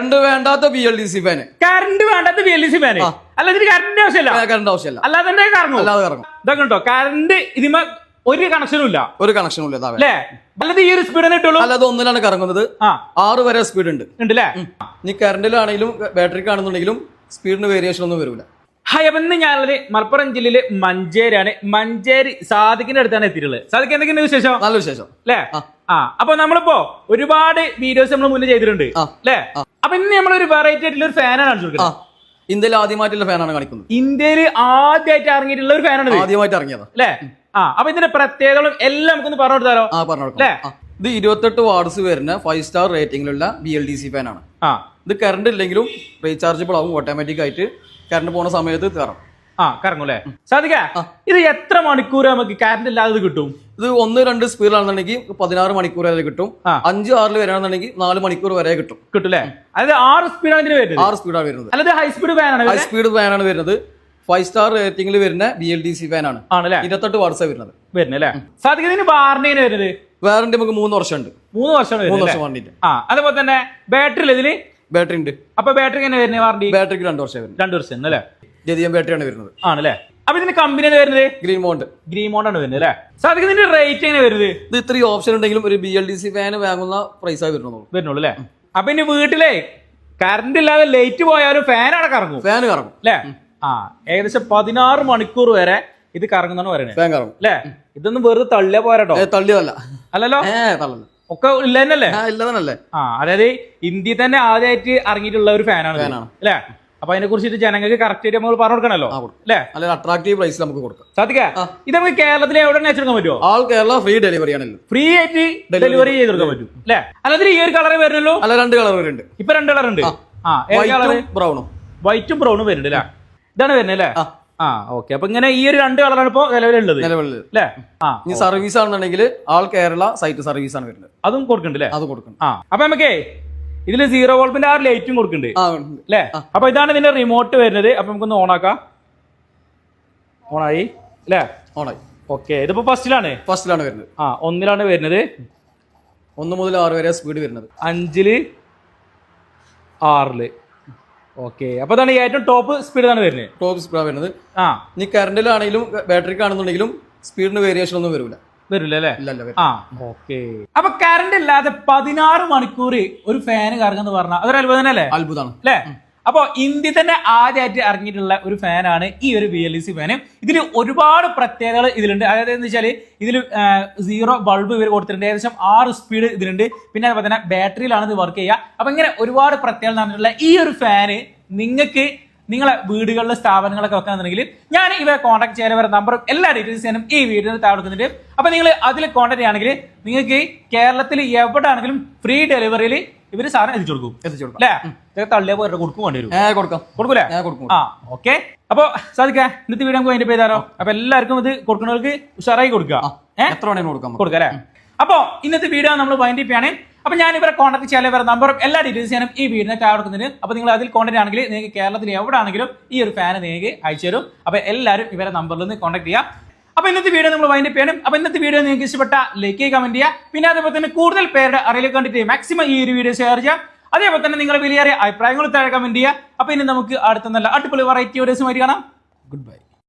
Current വേണ്ടാത്ത B L D C fan current വേണ്ടാത്ത B L D C fan അല്ല ഇതിന് കറണ്ട് ആവശ്യമില്ല. കറണ്ട് ആവശ്യമില്ല. അല്ലാതെ തന്നെ കറങ്ങും. അല്ലാതെ കറങ്ങും. ഇതൊക്കെ ഉണ്ടോ? കറണ്ട് ഇതിമ ഒരു കണക്ഷനും ഇല്ല. ഒരു കണക്ഷനും ഇല്ല അല്ലേ? അല്ലാതെ ഈ ഒരു സ്പീഡ് ഇട്ടുള്ളൂ അല്ലാതെ ഒന്നിലാണ് കറങ്ങുന്നത്. ആറ് വരെ സ്പീഡ് ഉണ്ട്. ഉണ്ട് അല്ലേ ഇനി കറണ്ടിലാണെങ്കിലും ബാറ്ററിക്ക് ആണെന്നുണ്ടെങ്കിലും സ്പീഡിന് വേരിയേഷൻ ഒന്നും വരില്ല ഹായ് അപ്പൊ ഇന്ന് ഞാനുള്ളത് മലപ്പുറം ജില്ലയിലെ മഞ്ചേരിയാണ്. മഞ്ചേരി സാദിഖിന്റെ അടുത്താണ് എത്തിയിട്ടുള്ളത്. സാദിഖ് എന്തൊക്കെയാണ് വിശേഷം? നല്ല വിശേഷം. അല്ലേ ആ അപ്പൊ നമ്മളിപ്പോ ഒരുപാട് വീഡിയോസ് നമ്മൾ മുന്നേ ചെയ്തിട്ടുണ്ട്. അല്ലേ? അപ്പൊ ഇന്ന് നമ്മൾ ഒരു വെറൈറ്റി ആയിട്ടുള്ള ഒരു ഫാനാണ് കാണിച്ചു കൊടുക്കുന്നത്. ഇന്ത്യയിൽ ആദ്യമായിട്ടുള്ള ഫാനാണ് കാണിക്കുന്നത്. ഇന്ത്യയിൽ ആദ്യമായിട്ട് ഇറങ്ങിയിട്ടുള്ള ഒരു ഫാനാണ് ആദ്യമായിട്ട് ഇറങ്ങിയത്. അല്ലേ? ആ അപ്പൊ ഇതിന്റെ പ്രത്യേകതകളും എല്ലാം നമുക്കൊന്ന് പറഞ്ഞു കൊടുത്താലോ? ആ പറഞ്ഞു അല്ലേ? ഇത് ഇരുപത്തെട്ട് വാർഡ്സ് വരുന്ന ഫൈവ് സ്റ്റാർ റേറ്റിംഗിലുള്ള ബി എൽ ഡി സി ഫാനാണ് ആ. ഇത് കറണ്ട് ഇല്ലെങ്കിലും റീചാർജബിൾ ആവും ഓട്ടോമാറ്റിക് ആയിട്ട് കറണ്ട് പോണ സമയത്ത് കയറാം ആ കറങ്ങും അല്ലേ സാധിക്ക ഇത് എത്ര മണിക്കൂർ നമുക്ക് കറണ്ട് ഇല്ലാതെ കിട്ടും? ഇത് ഒന്ന് രണ്ട് സ്പീഡിലാണെന്നുണ്ടെങ്കിൽ പതിനാറ് മണിക്കൂർ വരെ കിട്ടും. അഞ്ച് ആറിൽ വരികയാണെന്നുണ്ടെങ്കിൽ നാല് മണിക്കൂർ വരെ കിട്ടും. കിട്ടും അല്ലേ അതായത് ആറ് സ്പീഡാണ് ഇതിന് വരുന്നത്. ആറ് സ്പീഡാണ് വരുന്നത്. അല്ലാതെ ഹൈ സ്പീഡ് ഫാനാണ് ഹൈ സ്പീഡ് ഫാനാണ് വരുന്നത്. ഫൈവ് സ്റ്റാർ റേറ്റിംഗിൽ വരുന്ന ബി എൽ ഡി സി ഫാനാണ് ആണല്ലേ ഇരുപത്തെട്ട് വാട്സ് വരുന്നത്. വരുന്നത് അല്ലേ സാധിക്ക ഇതിന് വാറണ്ടിന് വരുന്നത്? വാറണ്ടി നമുക്ക് മൂന്ന് വർഷമുണ്ട്. മൂന്ന് വർഷം മൂന്ന് വർഷം വാറണ്ടി ആ അതുപോലെ തന്നെ ബാറ്ററി ഇതിൽ? ബാറ്ററി ഉണ്ട്. അപ്പൊ ബാറ്ററി എങ്ങനെ വരുന്നത് വാറണ്ടി ബാറ്ററിക്ക് രണ്ട് വർഷം രണ്ടു വർഷം അല്ലേ ജതിയം ബാറ്ററിയാണ് വരുന്നത്. ആണല്ലേ? അപ്പൊ ഇതിന്റെ കമ്പനി വരുന്നത്? ഗ്രീൻ മോണ്ട് ഗ്രീൻ മോണ്ട് ആണ് വരുന്നത് അല്ലേ? സാർ ഇതിന്റെ റേറ്റ് എങ്ങനെ വരുന്നത്? ഇത് ഇത്രയും ഓപ്ഷൻ ഉണ്ടെങ്കിലും ഒരു B L D C fan വാങ്ങുന്ന പ്രൈസായി വരുന്നുള്ളൂ. വരുന്നുള്ളൂ അല്ലേ? അപ്പൊ ഇനി വീട്ടിലെ കറണ്ട് ഇല്ലാതെ ലൈറ്റ് പോയാലും ഫാൻ അവിടെ കറങ്ങും. ഫാൻ കറങ്ങും. അല്ലേ? ആ ഏകദേശം പതിനാറ് മണിക്കൂർ വരെ ഇത് കറങ്ങുന്നാണ് പറയുന്നത് ഫാൻ കറങ്ങും. അല്ലേ? ഇതൊന്നും വെറുതെ തള്ളിയാ പോരാട്ടോ. തള്ളിയല്ല അല്ലല്ലോ? തള്ളല്ല. ഒക്കെ ഇല്ല തന്നെയല്ലേ ആ ഇല്ലതന്നല്ലേ. ആ അതായത് ഇന്ത്യയിൽ തന്നെ ആദ്യമായിട്ട് ഇറങ്ങിയിട്ടുള്ള ഒരു. ഫാനാണ്. അല്ലേ? അപ്പൊ അതിനെ കുറിച്ചിട്ട് ജനങ്ങൾക്ക് കറക്റ്റ് ആയിട്ട് നമ്മൾ പറഞ്ഞു കൊടുക്കണല്ലോ. അല്ലെ? നല്ല അട്രാക്റ്റീവ് പ്രൈസ് നമുക്ക് കൊടുക്കാം. സാധിക്ക? ഇത് നമുക്ക് കേരളത്തിൽ എവിടെ വെച്ചെടുക്കാൻ പറ്റുമോ ആൾ കേരള ഫ്രീ ഡെലിവറി ആണല്ലോ. ഫ്രീ ആയിട്ട് ഡെലിവറി ചെയ്ത് കൊടുക്കാൻ പറ്റും. അല്ലേ? അല്ലാതെ ഈ ഒരു കളർ വരുന്നല്ലോ? അല്ല രണ്ട് കളർ വരുന്നുണ്ട്. ഇപ്പൊ രണ്ട് കളർ ഉണ്ട്. ആ. ബ്രൗണും വൈറ്റും ബ്രൗണും വരുന്നുണ്ട് അല്ലേ? ഇതാണ് വരുന്നത് അല്ലേ? ആ. ഓക്കെ അപ്പൊ ഇങ്ങനെ ഈ ഒരു രണ്ട് കളറാണ് ഇപ്പൊ നിലവിലുള്ളത്. നിലവിൽ അല്ലേ? ആ ഇനി സർവീസ് ആണെന്നുണ്ടെങ്കിൽ ആൾ കേരള സൈറ്റ് സർവീസ് ആണ് വരുന്നത്. അതും കൊടുക്കുന്നുണ്ട് അല്ലേ? അത് കൊടുക്കണം ആ അപ്പൊ നമുക്കേ ഇതിൽ സീറോ വോൾപ്പിന്റെ ആ ലൈറ്റും കൊടുക്കുന്നുണ്ട് അല്ലേ അപ്പൊ ഇതാണ് ഇതിന്റെ റിമോട്ട് വരുന്നത്. അപ്പൊ നമുക്കൊന്ന് ഓണാക്കാം ഓണായി അല്ലേ ഓണായി ഓക്കെ ഇതിപ്പോ ഫസ്റ്റിലാണ് ഫസ്റ്റിലാണ് വരുന്നത്. ആ ഒന്നിലാണ് വരുന്നത്. ഒന്ന് മുതൽ ആറ് വരെ സ്പീഡ് വരുന്നത്. അഞ്ചിൽ ആറിൽ. ഓക്കെ അപ്പൊ അതാണ് ഏറ്റവും ടോപ്പ് സ്പീഡാണ് വരുന്നത്. ടോപ്പ് സ്പീഡാണ് വരുന്നത്. ആ. ഇനി കറണ്ടിലാണെങ്കിലും ബാറ്ററിക്കാണെന്നുണ്ടെങ്കിലും സ്പീഡിന് വേരിയേഷൻ ഒന്നും വരില്ല വരില്ല അല്ലേ ആ ഓക്കെ. അപ്പൊ കറണ്ട് ഇല്ലാതെ പതിനാറ് മണിക്കൂർ ഒരു ഫാന് കറങ്ങുന്ന പറഞ്ഞാൽ അതൊരു അത്ഭുതം അല്ലേ? അത്ഭുതമാണ് അല്ലേ? അപ്പൊ ഇന്ത്യ തന്നെ ആദ്യമായിട്ട് ഇറങ്ങിയിട്ടുള്ള ഒരു ഫാനാണ് ഈ ഒരു B L E C fan ഇതിൽ ഒരുപാട് പ്രത്യേകതകൾ ഇതിലുണ്ട്. അതായത് എന്ന് വെച്ചാൽ ഇതിൽ സീറോ ബൾബ് ഇവർ കൊടുത്തിട്ടുണ്ട്. ഏകദേശം ആറ് സ്പീഡ് ഇതിലുണ്ട്. പിന്നെ അതുപോലെ തന്നെ ബാറ്ററിയിലാണ് ഇത് വർക്ക് ചെയ്യുക. അപ്പൊ ഇങ്ങനെ ഒരുപാട് പ്രത്യേകത നടന്നിട്ടുള്ള ഈ ഒരു ഫാന് നിങ്ങൾക്ക് നിങ്ങളെ വീടുകളിലെ സ്ഥാപനങ്ങളൊക്കെ വെക്കാന്നുണ്ടെങ്കിൽ ഞാൻ ഇവരെ കോൺടാക്ട് ചെയ്യാൻ നമ്പർ നമ്പറും എല്ലാ ഡീറ്റെയിൽസ് ഞാനും ഈ വീഡിയോ താഴെ കൊടുക്കുന്നുണ്ട്. അപ്പൊ നിങ്ങൾ അതിൽ കോൺടാക്ട് ചെയ്യുകയാണെങ്കിൽ നിങ്ങൾക്ക് കേരളത്തിൽ എവിടെ ആണെങ്കിലും ഫ്രീ ഡെലിവറിയിൽ ഇവർ സാധനം എത്തിച്ചു കൊടുക്കും. എത്തിച്ചു കൊടുക്കും. അല്ലേ? തള്ളിയ പോലെ കൊടുക്കും വേണ്ടി വരും. കൊടുക്കാം. കൊടുക്കൂലേ? കൊടുക്കും ആ ഓക്കെ അപ്പൊ സാധിക്കാ ഇന്നത്തെ വീഡിയോ നമുക്ക് അതിന്റെ പേരോ അപ്പൊ എല്ലാവർക്കും ഇത് കൊടുക്കുന്നവർക്ക് ഉഷാറായി കൊടുക്കുക. എത്ര വേണേലും കൊടുക്കാം. കൊടുക്കാം അല്ലേ? അപ്പൊ ഇന്നത്തെ വീഡിയോ നമ്മൾ വൈൻഡ് ചെയ്യാണ് അപ്പൊ ഞാൻ ഇവരെ കോൺടാക്ട് ചെയ്യാൻ ഇവരുടെ നമ്പറും എല്ലാ ഡീറ്റെയിൽസ് ഞാനും ഈ വീടിനെ താഴെ കൊടുക്കുന്നുണ്ട് അപ്പൊ നിങ്ങൾ അതിൽ കോൺടാക്ട് ആണെങ്കിൽ നിങ്ങൾക്ക് കേരളത്തിൽ എവിടെ ആണെങ്കിലും ഈ ഒരു ഫാൻ നിങ്ങൾക്ക് അയച്ചു തരും. അപ്പൊ എല്ലാവരും ഇവരെ നമ്പറിൽ നിന്ന് കോൺടാക്ട് ചെയ്യാം. അപ്പൊ ഇന്നത്തെ വീഡിയോ നമ്മൾ വൈൻഡ് ചെയ്യണം അപ്പൊ ഇന്നത്തെ വീഡിയോ നിങ്ങൾക്ക് ഇഷ്ടപ്പെട്ട ലൈക്ക് കമന്റ് ചെയ്യുക. പിന്നെ അതേപോലെ തന്നെ കൂടുതൽ പേരുടെ അറിയിലേക്ക് കണ്ടിട്ട് മാക്സിമം ഈ ഒരു വീഡിയോ ഷെയർ ചെയ്യാം അതേപോലെ തന്നെ നിങ്ങളുടെ വലിയ അഭിപ്രായങ്ങൾ താഴെ കമന്റ് ചെയ്യുക. അപ്പൊ ഇനി നമുക്ക് അടുത്ത നല്ല അടിപൊളി വെറൈറ്റി വീഡിയോസുമായിട്ട് കാണാം. Good bye